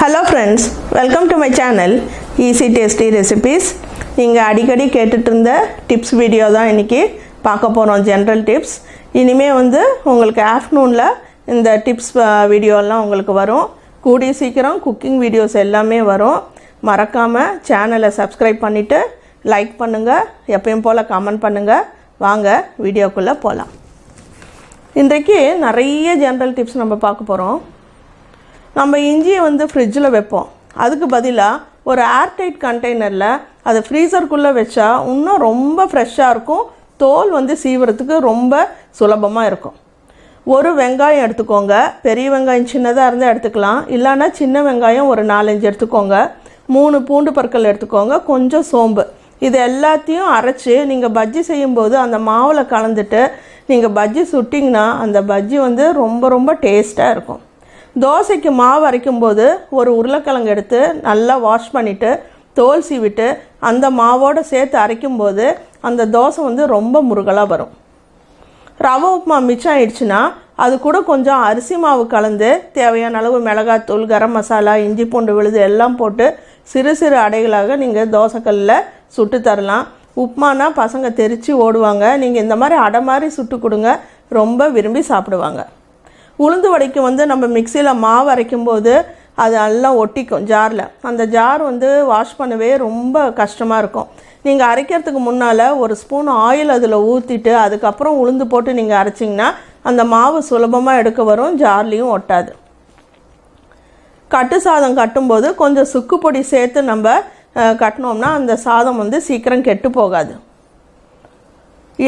Hello friends welcome to my channel easy tasty recipes நீங்கள் அடிக்கடி கேட்டுட்டு இருந்த டிப்ஸ் வீடியோ தான் இன்றைக்கி பார்க்க போகிறோம் ஜென்ரல் டிப்ஸ் இனிமேல் வந்து உங்களுக்கு ஆஃப்டர்நூனில் இந்த டிப்ஸ் வீடியோலாம் உங்களுக்கு வரும். கூடிய சீக்கிரம் குக்கிங் வீடியோஸ் எல்லாமே வரும். மறக்காமல் சேனலை சப்ஸ்கிரைப் பண்ணிவிட்டு லைக் பண்ணுங்கள் எப்பயும் போல் கமெண்ட் பண்ணுங்கள் வாங்க வீடியோக்குள்ளே போகலாம் இன்றைக்கு நிறைய ஜென்ரல் டிப்ஸ் நம்ம பார்க்க போகிறோம் நம்ம இஞ்சியை வந்து ஃப்ரிட்ஜில் வைப்போம். அதுக்கு பதிலாக ஒரு ஏர்டைட் கண்டெய்னரில் அதை ஃப்ரீசருக்குள்ளே வச்சா இன்னும் ரொம்ப ஃப்ரெஷ்ஷாக இருக்கும். தோல் வந்து சீவுறதுக்கு ரொம்ப சுலபமாக இருக்கும். ஒரு வெங்காயம் எடுத்துக்கோங்க. பெரிய வெங்காயம் சின்னதாக இருந்தால் எடுத்துக்கலாம். இல்லைன்னா சின்ன வெங்காயம் ஒரு நாலஞ்சு எடுத்துக்கோங்க. மூணு பூண்டு பற்கள் எடுத்துக்கோங்க. கொஞ்சம் சோம்பு. இது எல்லாத்தையும் அரைச்சி நீங்கள் பஜ்ஜி செய்யும்போது அந்த மாவில் கலந்துட்டு நீங்கள் பஜ்ஜி சுட்டிங்கன்னா அந்த பஜ்ஜி வந்து ரொம்ப ரொம்ப டேஸ்ட்டாக இருக்கும். தோசைக்கு மாவு அரைக்கும்போது ஒரு உருளைக்கிழங்கு எடுத்து நல்லா வாஷ் பண்ணிவிட்டு தோல் சீவிட்டு அந்த மாவோடு சேர்த்து அரைக்கும்போது அந்த தோசை வந்து ரொம்ப முருகலாக வரும். ரவை உப்புமா மிச்சம் ஆயிடுச்சுன்னா அது கூட கொஞ்சம் அரிசி மாவு கலந்து தேவையான அளவு மிளகாத்தூள் கரம் மசாலா இஞ்சி பூண்டு விழுது எல்லாம் போட்டு சிறு சிறு அடைகளாக நீங்கள் தோசைக்கல்லில் சுட்டு தரலாம். உப்புமானா பசங்க தெரித்து ஓடுவாங்க. நீங்கள் இந்த மாதிரி அடை மாதிரி சுட்டு கொடுங்க. ரொம்ப விரும்பி சாப்பிடுவாங்க. உளுந்து வடைக்கு வந்து நம்ம மிக்சியில் மாவு அரைக்கும்போது அது எல்லாம் ஒட்டிக்கும் ஜாரில் அந்த ஜார் வந்து வாஷ் பண்ணவே ரொம்ப கஷ்டமாக இருக்கும். நீங்கள் அரைக்கிறதுக்கு முன்னால் ஒரு ஸ்பூன் ஆயில் அதில் ஊற்றிட்டு அதுக்கப்புறம் உளுந்து போட்டு நீங்கள் அரைச்சிங்கன்னா அந்த மாவு சுலபமாக எடுக்க வரும் ஜார்லேயும் ஒட்டாது. கட்டு சாதம் கட்டும்போது கொஞ்சம் சுக்கு பொடி சேர்த்து நம்ம கட்டினோம்னா அந்த சாதம் வந்து சீக்கிரம் கெட்டு போகாது.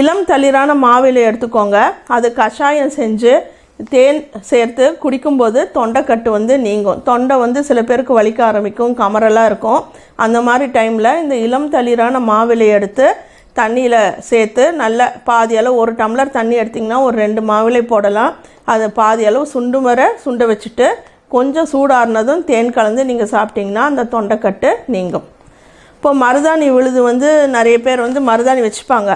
இளம் தளிரான மாவிலை எடுத்துக்கோங்க. அது கஷாயம் செஞ்சு தேன் சேர்த்து குடிக்கும்போது தொண்டைக்கட்டு வந்து நீங்கும். தொண்டை வந்து சில பேருக்கு வலிக்க ஆரம்பிக்கும் கமரெல்லாம் இருக்கும். அந்த மாதிரி டைமில் இந்த இளம் தளிரான மாவிலை எடுத்து தண்ணியில் சேர்த்து நல்ல பாதி அளவு ஒரு டம்ளர் தண்ணி எடுத்திங்கன்னா ஒரு ரெண்டு மாவிலை போடலாம். அதை பாதி அளவு சுண்டு வர சுண்ட வச்சுட்டு கொஞ்சம் சூடாறினதும் தேன் கலந்து நீங்கள் சாப்பிட்டிங்கன்னா அந்த தொண்டைக்கட்டு நீங்கும். இப்போ மருதாணி விழுது வந்து நிறைய பேர் வந்து மருதாணி வச்சுப்பாங்க.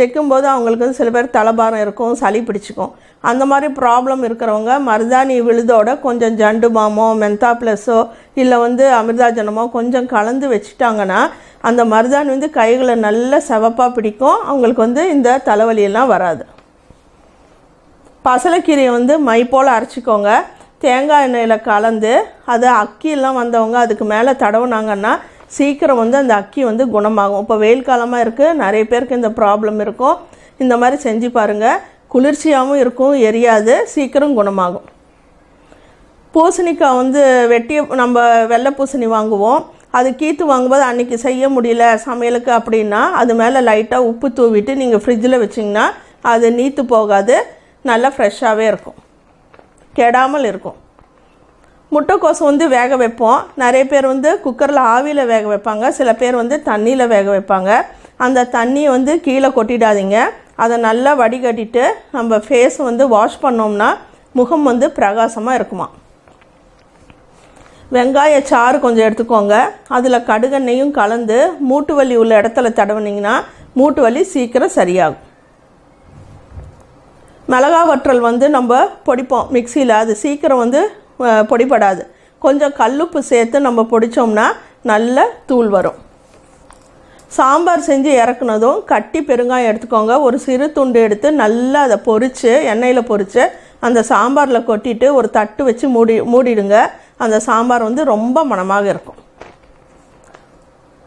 வைக்கும்போது அவங்களுக்கு சில பேர் தலைபாரம் இருக்கும் சளி பிடிச்சிக்கும். அந்த மாதிரி ப்ராப்ளம் இருக்கிறவங்க மருதாணி விழுதோட கொஞ்சம் ஜண்டு பாமோ மென்தா ப்ளஸோ இல்லை வந்து அமிர்தாஜனமோ கொஞ்சம் கலந்து வச்சுட்டாங்கன்னா அந்த மருதாணி வந்து கைகளை நல்ல செவப்பாக பிடிக்கும். அவங்களுக்கு வந்து இந்த தலைவலியெல்லாம் வராது. பசலைக்கீரையை வந்து மை போல் அரைச்சிக்கோங்க. தேங்காய் எண்ணெயில் கலந்து அதை அக்கியெல்லாம் வந்தவங்க அதுக்கு மேலே தடவுனாங்கன்னா சீக்கிரம் வந்து அந்த அக்கி வந்து குணமாகும். இப்போ வெயில் காலமாக இருக்குது நிறைய பேருக்கு இந்த ப்ராப்ளம் இருக்கும். இந்த மாதிரி செஞ்சு பாருங்கள் குளிர்ச்சியாகவும் இருக்கும் எரியாது சீக்கிரம் குணமாகும். பூசணிக்காய் வந்து வெட்டி நம்ம வெள்ளை பூசணி வாங்குவோம். அது கீத்து வாங்கும்போது அன்றைக்கி செய்ய முடியல சமையலுக்கு அப்படின்னா அது மேலே லைட்டாக உப்பு தூவிட்டு நீங்கள் ஃப்ரிட்ஜில் வச்சிங்கன்னா அது நீத்து போகாது. நல்லா ஃப்ரெஷ்ஷாகவே இருக்கும். கெடாமல் இருக்கும். முட்டைக்கோஸ் வந்து வேக வைப்போம். நிறைய பேர் வந்து குக்கரில் ஆவியில் வேக வைப்பாங்க. சில பேர் வந்து தண்ணியில் வேக வைப்பாங்க. அந்த தண்ணியை வந்து கீழே கொட்டிடாதீங்க. அதை நல்லா வடிகட்டிட்டு நம்ம ஃபேஸ் வந்து வாஷ் பண்ணோம்னா முகம் வந்து பிரகாசமாக இருக்குமா. வெங்காய சாறு கொஞ்சம் எடுத்துக்கோங்க. அதில் கடுகெண்ணையும் கலந்து மூட்டு வலி உள்ள இடத்துல தடவுனீங்கன்னா மூட்டு வலி சீக்கிரம் சரியாகும். மிளகா வற்றல் வந்து நம்ம பொடிப்போம். மிக்சியில். அது சீக்கிரம் வந்து பொடிபடாது. கொஞ்சம் கல்லுப்பு சேர்த்து நம்ம பொடிச்சோம்னா நல்ல தூள் வரும். சாம்பார் செஞ்சு இறக்குனதும் கட்டி பெருங்காயம் எடுத்துக்கோங்க. ஒரு சிறு துண்டு எடுத்து நல்லா அதை பொரித்து எண்ணெயில் பொரித்து அந்த சாம்பாரில் கொட்டிட்டு ஒரு தட்டு வச்சு மூடி மூடிடுங்க. அந்த சாம்பார் வந்து ரொம்ப மணமாக இருக்கும்.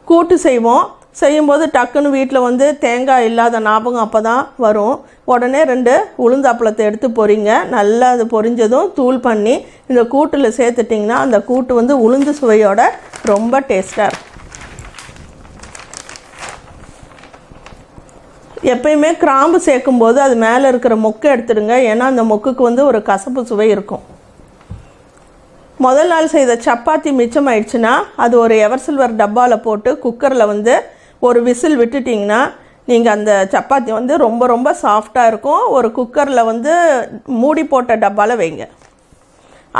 கூட்டு செய்வோம். செய்யும்போது டக்குன்னு வீட்டில் வந்து தேங்காய் இல்லாத ஞாபகம் அப்போ தான் வரும். உடனே ரெண்டு உளுந்தாப்பழத்தை எடுத்து பொறிங்க நல்லா அது பொரிஞ்சதும் தூள் பண்ணி இந்த கூட்டில் சேர்த்துட்டிங்கன்னா அந்த கூட்டு வந்து உளுந்து சுவையோட ரொம்ப டேஸ்ட்டாக இருக்கும். எப்பயுமே கிராம்பு சேர்க்கும்போது அது மேலே இருக்கிற மொக்கை எடுத்துடுங்க. ஏன்னா அந்த மொக்குக்கு வந்து ஒரு கசப்பு சுவை இருக்கும். முதல் நாள் செய்த சப்பாத்தி மிச்சம் ஆயிடுச்சுன்னா அது ஒரு எவர் சில்வர் டப்பாவில் போட்டு குக்கரில் வந்து ஒரு விசில் விட்டுட்டிங்கன்னா நீங்கள் அந்த சப்பாத்தி வந்து ரொம்ப ரொம்ப சாஃப்டாக இருக்கும். ஒரு குக்கரில் வந்து மூடி போட்ட டப்பாவில் வைங்க.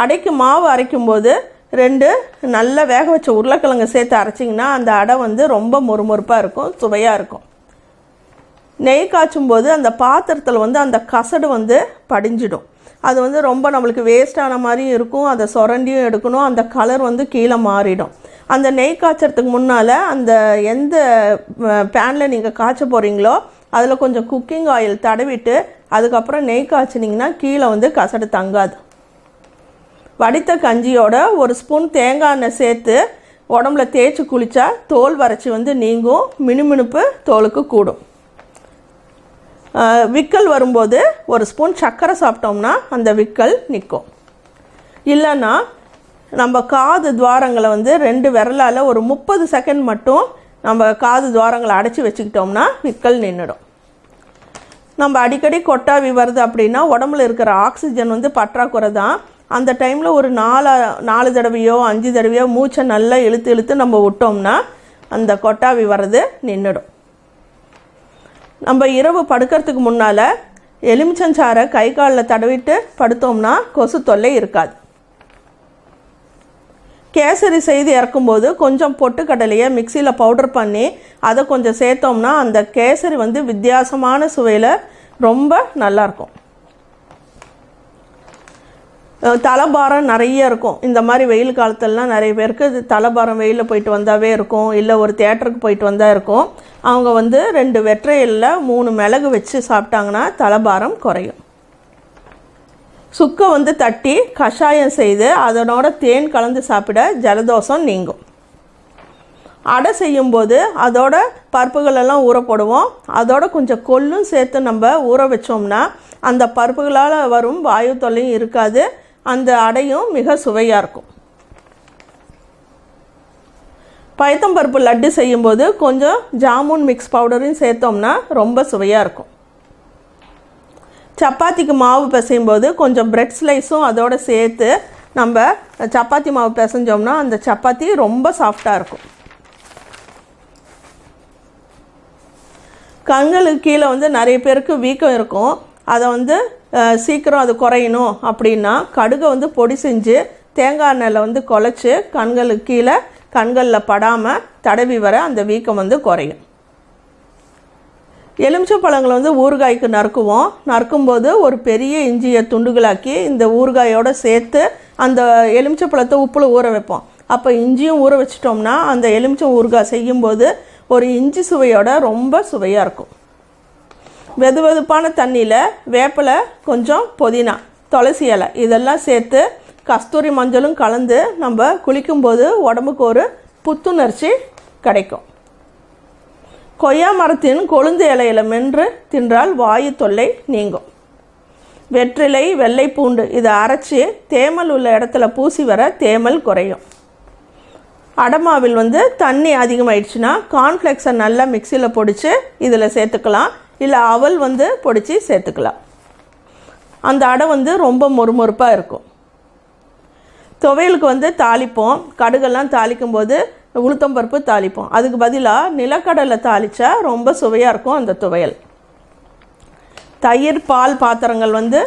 அடைக்கு மாவு அரைக்கும்போது ரெண்டு நல்ல வேக வச்ச உருளைக்கிழங்கு சேர்த்து அரைச்சிங்கன்னா அந்த அடை வந்து ரொம்ப மொறுமொறுப்பாக இருக்கும் சுவையாக இருக்கும். நெய் காய்ச்சும் போது அந்த பாத்திரத்தில் வந்து அந்த கசடு வந்து படிஞ்சிடும். அது வந்து ரொம்ப நம்மளுக்கு வேஸ்டான மாதிரியும் இருக்கும். அதை சுரண்டியும் எடுக்கணும். அந்த கலர் வந்து கீழே மாறிடும். அந்த நெய் காய்ச்சறதுக்கு முன்னால் அந்த எந்த பேனில் நீங்கள் காய்ச்ச போகிறீங்களோ அதில் கொஞ்சம் குக்கிங் ஆயில் தடவிட்டு அதுக்கப்புறம் நெய் காய்ச்சினிங்கன்னா கீழே வந்து கசடு தங்காது. வடித்த கஞ்சியோட ஒரு ஸ்பூன் தேங்காய் எண்ணெய் சேர்த்து உடம்புல தேய்ச்சி குளித்தா தோல் வறட்சி வந்து நீங்கும் மினுமினுப்பு தோலுக்கு கூடும். விக்கல் வரும்போது ஒரு ஸ்பூன் சர்க்கரை சாப்பிட்டோம்னா அந்த விக்கல் நிற்கும் இல்லைன்னா நம்ம காது துவாரங்களை வந்து ரெண்டு விரலால் ஒரு முப்பது செகண்ட் மட்டும் நம்ம காது துவாரங்களை அடைச்சி வச்சுக்கிட்டோம்னா விற்கல் நின்றுடும் நம்ம அடிக்கடி கொட்டாவி வருது அப்படின்னா உடம்புல இருக்கிற ஆக்சிஜன் வந்து பற்றாக்குறை தான். அந்த டைமில் ஒரு நாலு நாலு தடவையோ அஞ்சு தடவையோ மூச்சை நல்லா இழுத்து இழுத்து நம்ம விட்டோம்னா அந்த கொட்டாவி வர்றது நின்றுடும் நம்ம இரவு படுக்கிறதுக்கு முன்னால் எலுமிச்சஞ்சாரை கை காலில் தடவிட்டு படுத்தோம்னா கொசு தொல்லை இருக்காது. கேசரி செய்து இறக்கும்போது கொஞ்சம் பொட்டுக்கடலையை மிக்சியில் பவுடர் பண்ணி அதை கொஞ்சம் சேர்த்தோம்னா அந்த கேசரி வந்து வித்தியாசமான சுவையில் ரொம்ப நல்லாயிருக்கும் தலைபாரம் நிறைய இருக்கும். இந்த மாதிரி வெயில் காலத்துலலாம் நிறைய பேருக்கு தலைபாரம் வெயிலில் போயிட்டு வந்தாவே இருக்கும். இல்லை ஒரு தேட்டருக்கு போயிட்டு வந்தால் இருக்கும். அவங்க வந்து ரெண்டு வெற்றையில் மூணு மிளகு வச்சு சாப்பிட்டாங்கன்னா தலைபாரம் குறையும். சுக்கை வந்து தட்டி கஷாயம் செய்து அதனோட தேன் கலந்து சாப்பிட ஜலதோஷம் நீங்கும். அடை செய்யும்போது அதோட பருப்புகளெல்லாம் ஊற போடுவோம் அதோட கொஞ்சம் கொல்லும் சேர்த்து நம்ம ஊற வச்சோம்னா அந்த பருப்புகளால் வரும் வாயு தொல்லையும் இருக்காது. அந்த அடையும் மிக சுவையாக இருக்கும். பயத்தம்பருப்பு லட்டு செய்யும்போது கொஞ்சம் ஜாமுன் மிக்ஸ் பவுடரையும் சேர்த்தோம்னா ரொம்ப சுவையாக இருக்கும். சப்பாத்திக்கு மாவு பிசையும் போது கொஞ்சம் பிரெட் ஸ்லைஸும் அதோடு சேர்த்து நம்ம சப்பாத்தி மாவு பிசைஞ்சோம்னா அந்த சப்பாத்தி ரொம்ப சாஃப்டாக இருக்கும். கண்களுக்கு கீழே வந்து நிறைய பேருக்கு வீக்கம் இருக்கும். அதை வந்து சீக்கிரம் அது குறையணும் அப்படின்னா கடுகை வந்து பொடி செஞ்சு தேங்காய் எண்ணெயில் வந்து குழச்சி கண்களுக்கு கீழே கண்களில் படாமல் தடவி வர அந்த வீக்கம் வந்து குறையும். எலுமிச்சை பழங்களை வந்து ஊறுகாய்க்கு நறுக்குவோம். நறுக்கும்போது ஒரு பெரிய இஞ்சியை துண்டுகளாக்கி இந்த ஊறுகாயோட சேர்த்து அந்த எலுமிச்சை பழத்தை உப்பில் ஊற வைப்போம். அப்போ இஞ்சியும் ஊற வச்சிட்டோம்னா அந்த எலுமிச்சை ஊறுகாய் செய்யும்போது ஒரு இஞ்சி சுவையோட ரொம்ப சுவையாக இருக்கும். வெது வெதுப்பான தண்ணியில் வேப்பிலை கொஞ்சம் புதினா துளசி இலை இதெல்லாம் சேர்த்து கஸ்தூரி மஞ்சளும் கலந்து நம்ம குளிக்கும்போது உடம்புக்கு ஒரு புத்துணர்ச்சி கிடைக்கும். கொய்யா மரத்தின் கொழுந்து இலையில மென்று தின்றால் வாயு தொல்லை நீங்கும். வெற்றிலை வெள்ளை பூண்டு இதை அரைச்சி தேமல் உள்ள இடத்துல பூசி வர தேமல் குறையும். அடமாவில் வந்து தண்ணி அதிகமாயிடுச்சுன்னா கார்ன்ஃப்ளெக்ஸை நல்லா மிக்சியில் பொடிச்சு இதில் சேர்த்துக்கலாம். இல்லை அவல் வந்து பொடிச்சு சேர்த்துக்கலாம். அந்த அடை வந்து ரொம்ப மொறுமொறுப்பாக இருக்கும். துவையலுக்கு வந்து தாளிப்போம். கடுகெல்லாம் தாளிக்கும் போது உளுத்தம்பருப்பு தாளிப்போம். அதுக்கு பதிலாக நிலக்கடலை தாளித்தா ரொம்ப சுவையாக இருக்கும் அந்த துவையல். தயிர் பால் பாத்திரங்கள் வந்து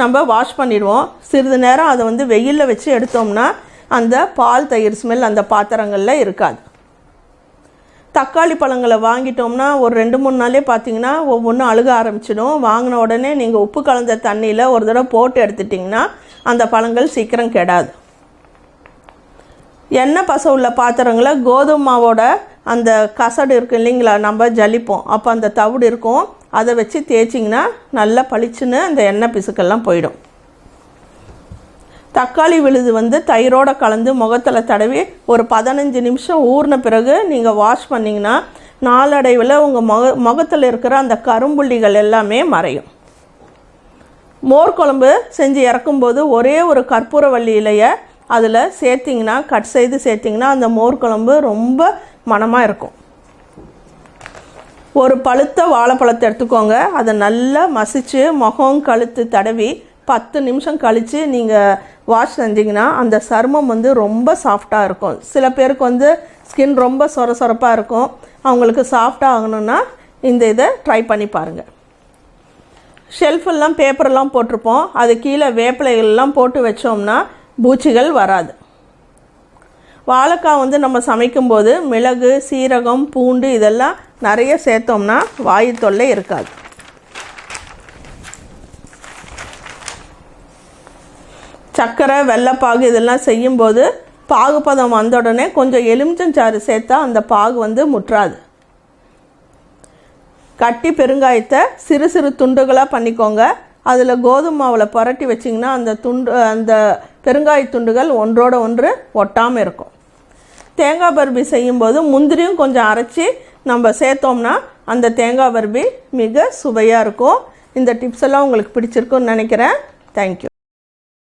நம்ம வாஷ் பண்ணிடுவோம். சிறிது நேரம் அதை வந்து வெயிலில் வச்சு எடுத்தோம்னா அந்த பால் தயிர் ஸ்மெல் அந்த பாத்திரங்களில் இருக்காது. தக்காளி பழங்களை வாங்கிட்டோம்னா ஒரு ரெண்டு மூணு நாளே பார்த்தீங்கன்னா ஒவ்வொன்றும் அழுக ஆரம்பிச்சிடும். வாங்கின உடனே நீங்கள் உப்பு கலந்த தண்ணியில் ஒரு தடவை போட்டு எடுத்துட்டிங்கன்னா அந்த பழங்கள் சீக்கிரம் கெடாது. எண்ணெய் பசை உள்ள பாத்திரங்களை கோதுமை மாவோட அந்த கசடு இருக்கு இல்லைங்களா? நம்ம ஜலிப்போம். அப்போ அந்த தவிடு இருக்கும். அதை வச்சு தேய்ச்சிங்கன்னா நல்லா பளிச்சுன்னு அந்த எண்ணெய் பிசுக்கெல்லாம் போயிடும். தக்காளி விழுது வந்து தயிரோட கலந்து முகத்தில் தடவி ஒரு பதினஞ்சு நிமிஷம் ஊறின பிறகு நீங்கள் வாஷ் பண்ணிங்கன்னா நாளடைவில் உங்கள் முக முகத்தில் இருக்கிற அந்த கரும்புள்ளிகள் எல்லாமே மறையும். மோர் குழம்பு செஞ்சு இறக்கும்போது ஒரே ஒரு கற்பூரவள்ளி இலையை அதில் சேர்த்திங்கன்னா கட் செய்து சேர்த்திங்கன்னா அந்த மோர் குழம்பு ரொம்ப மணமாக இருக்கும். ஒரு பழுத்த வாழைப்பழத்தை எடுத்துக்கோங்க. அதை நல்லா மசிச்சு முகம் கழுத்து தடவி பத்து நிமிஷம் கழித்து நீங்கள் வாஷ் செஞ்சிங்கன்னா அந்த சருமம் வந்து ரொம்ப சாஃப்டாக இருக்கும். சில பேருக்கு வந்து ஸ்கின் ரொம்ப சொர சொரப்பாக இருக்கும். அவங்களுக்கு சாஃப்டாக ஆகணும்னா இந்த இதை ட்ரை பண்ணி பாருங்கள் ஷெல்ஃபெல்லாம் பேப்பரெல்லாம் போட்டிருப்போம். அது கீழே வேப்பிலைகள்லாம் போட்டு வச்சோம்னா பூச்சிகள் வராது. வாழைக்காய் வந்து நம்ம சமைக்கும்போது மிளகு சீரகம் பூண்டு இதெல்லாம் நிறைய சேர்த்தோம்னா வாயு தொல்லை இருக்காது. சர்க்கரை வெள்ளைப்பாகு இதெல்லாம் செய்யும்போது பாகுபதம் வந்த உடனே கொஞ்சம் எலுமிச்சஞ்சாறு சேர்த்தா அந்த பாகு வந்து முற்றாது. கட்டி பெருங்காயத்தை சிறு சிறு துண்டுகளாக பண்ணிக்கோங்க. அதில் கோதுமை மாவில் புரட்டி வச்சிங்கன்னா அந்த துண்டு அந்த பெருங்காய துண்டுகள் ஒன்றோட ஒன்று ஒட்டாமல் இருக்கும். தேங்காய் பர்பி செய்யும்போது முந்திரியும் கொஞ்சம் அரைச்சி நம்ம சேர்த்தோம்னா அந்த தேங்காய் பர்பி மிக சுவையாக இருக்கும். இந்த டிப்ஸ் எல்லாம் உங்களுக்கு பிடிச்சிருக்குன்னு நினைக்கிறேன். தேங்க்யூ